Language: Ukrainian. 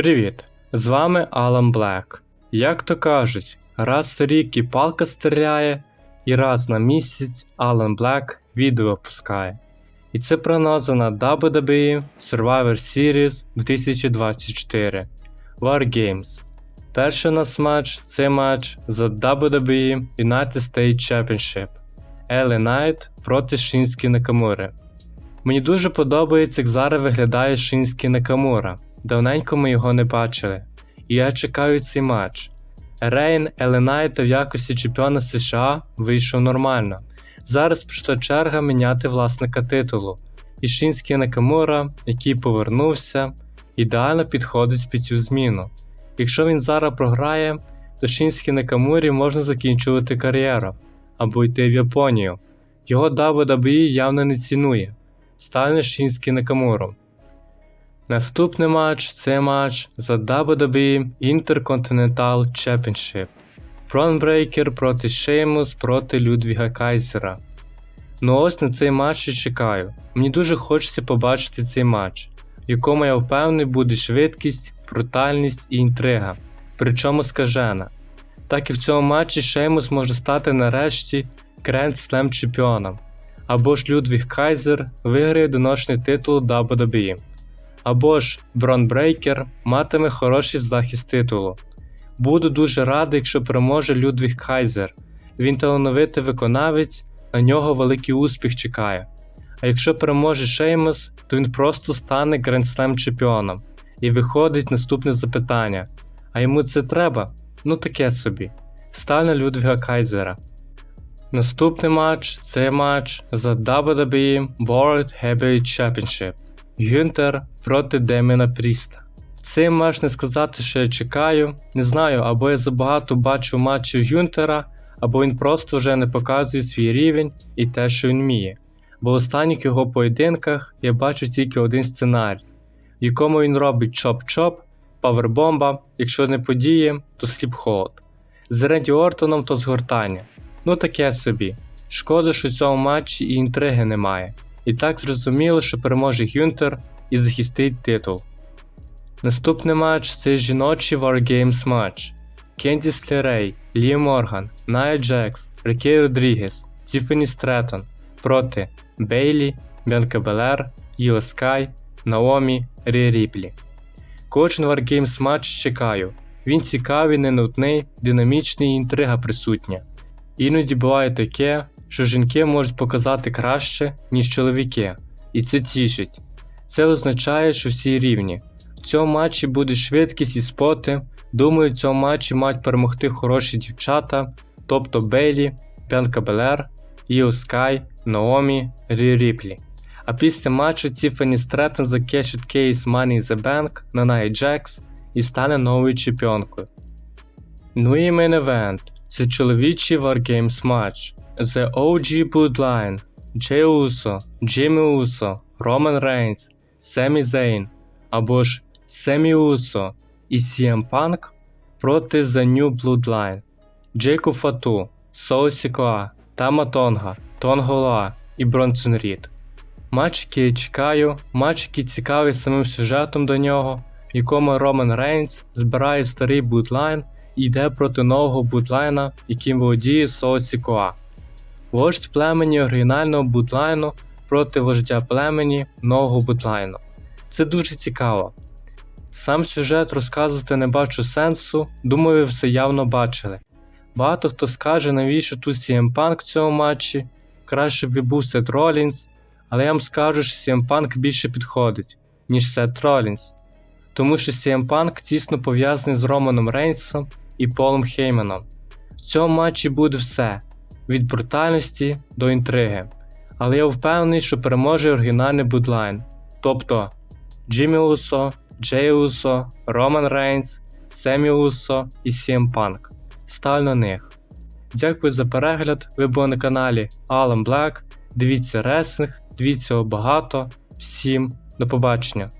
Привіт! З вами Алан Блек. Як то кажуть, раз рік і палка стріляє, і раз на місяць Алан Блек відео випускає. І це прогноза на WWE Survivor Series 2024 War Games. Перший у нас матч це матч за WWE United States Championship Елі Найт проти Шинські Накамури. Мені дуже подобається, як зараз виглядає Шинський Накамура. Давненько ми його не бачили. І я чекаю цей матч. Рейн Еленайта в якості чемпіона США вийшов нормально. Зараз прийшла черга міняти власника титулу. І Шинський Накамура, який повернувся, ідеально підходить під цю зміну. Якщо він зараз програє, то Шинській Накамурі можна закінчувати кар'єру або йти в Японію. Його WWE явно не цінує. Стане Шинський Накамуру. Наступний матч це матч за WWE Intercontinental Championship. Бронбрейкер проти Шеймус проти Людвіга Кайзера. Ну ось на цей матч і чекаю. Мені дуже хочеться побачити цей матч, в якому я впевнений буде швидкість, брутальність і інтрига, причому скажена. Так і в цьому матчі Шеймус може стати нарешті Grand Slam чемпіоном, або ж Людвіг Кайзер виграє доношний титул WWE або ж Бронбрейкер матиме хороший захист титулу. Буду дуже радий, якщо переможе Людвіг Кайзер. Він талановитий виконавець, на нього великий успіх чекає. А якщо переможе Шеймус, то він просто стане грандслем чемпіоном. І виходить наступне запитання: а йому це треба? Ну таке собі. Стане Людвіга Кайзера. Наступний матч це матч за WWE World Heavyweight Championship. Гюнтер проти Деміна Пріста. Цей матч не сказати, що я чекаю. Не знаю, або я забагато бачу матчів Гюнтера, або він просто вже не показує свій рівень і те, що він вміє. Бо в останніх його поєдинках я бачу тільки один сценарій, в якому він робить чоп-чоп, павербомба, якщо не подіє, то сліп-холд. З Ренді Ортоном то згортання. Ну таке собі. Шкода, що в цьому матчі і інтриги немає. І так зрозуміло, що переможе Гюнтер і захистить титул. Наступний матч це жіночий Wargames матч. Кендіс Лерей, Лі Морган, Ная Джекс, Рікей Родрігес, Тіфані Стретон проти Бейлі, Бянка Белер, Іо Скай, Наомі, Рі Ріплі. Кожен Wargames матч чекаю. Він цікавий, ненутний, динамічний і інтрига присутня. Іноді буває таке, що жінки можуть показати краще, ніж чоловіки, і це тішить. Це означає, що всі рівні. В цьому матчі буде швидкість і споти. Думаю, в цьому матчі мають перемогти хороші дівчата, тобто Бейлі, Бянка Белер, Іо Скай, Наомі, Рі Ріплі. А після матчу Тіфані Стретон закешить кейс Money in the Bank на Nia Jax і стане новою чемпіонкою. Ну і event – це чоловічий Wargames матч. The OG Bloodline, Джей Усо, Джиммі Усо, Роман Рейнс, Семі Зейн або ж Семі Усо і CM Punk проти The New Bloodline, Джейку Фату, Соу Сікоа, Тама Тонга, Тонгола і Бронсон Рід. Матч, який я чекаю, матч, який цікавий самим сюжетом до нього, в якому Роман Рейнс збирає старий Bloodline і йде проти нового Bloodline, яким володіє Соу Сікоа. Вождь племені оригінального бутлайну проти вождя племені нового бутлайну. Це дуже цікаво. Сам сюжет розказувати не бачу сенсу, думаю, ви все явно бачили. Багато хто скаже, навіщо тут CM Punk в цьому матчі, краще б був Сет Ролінс, але я вам скажу, що CM Punk більше підходить, ніж Сет Ролінс. Тому що CM Punk тісно пов'язаний з Романом Рейнсом і Полом Хейманом. В цьому матчі буде все від брутальності до інтриги. Але я впевнений, що переможе оригінальний будлайн, тобто Джиммі Усо, Джей Усо, Роман Рейнс, Семі Усо і CM Punk. Сталь на них. Дякую за перегляд. Ви були на каналі Alan Black. Дивіться реслинг, дивіться його багато. Всім до побачення!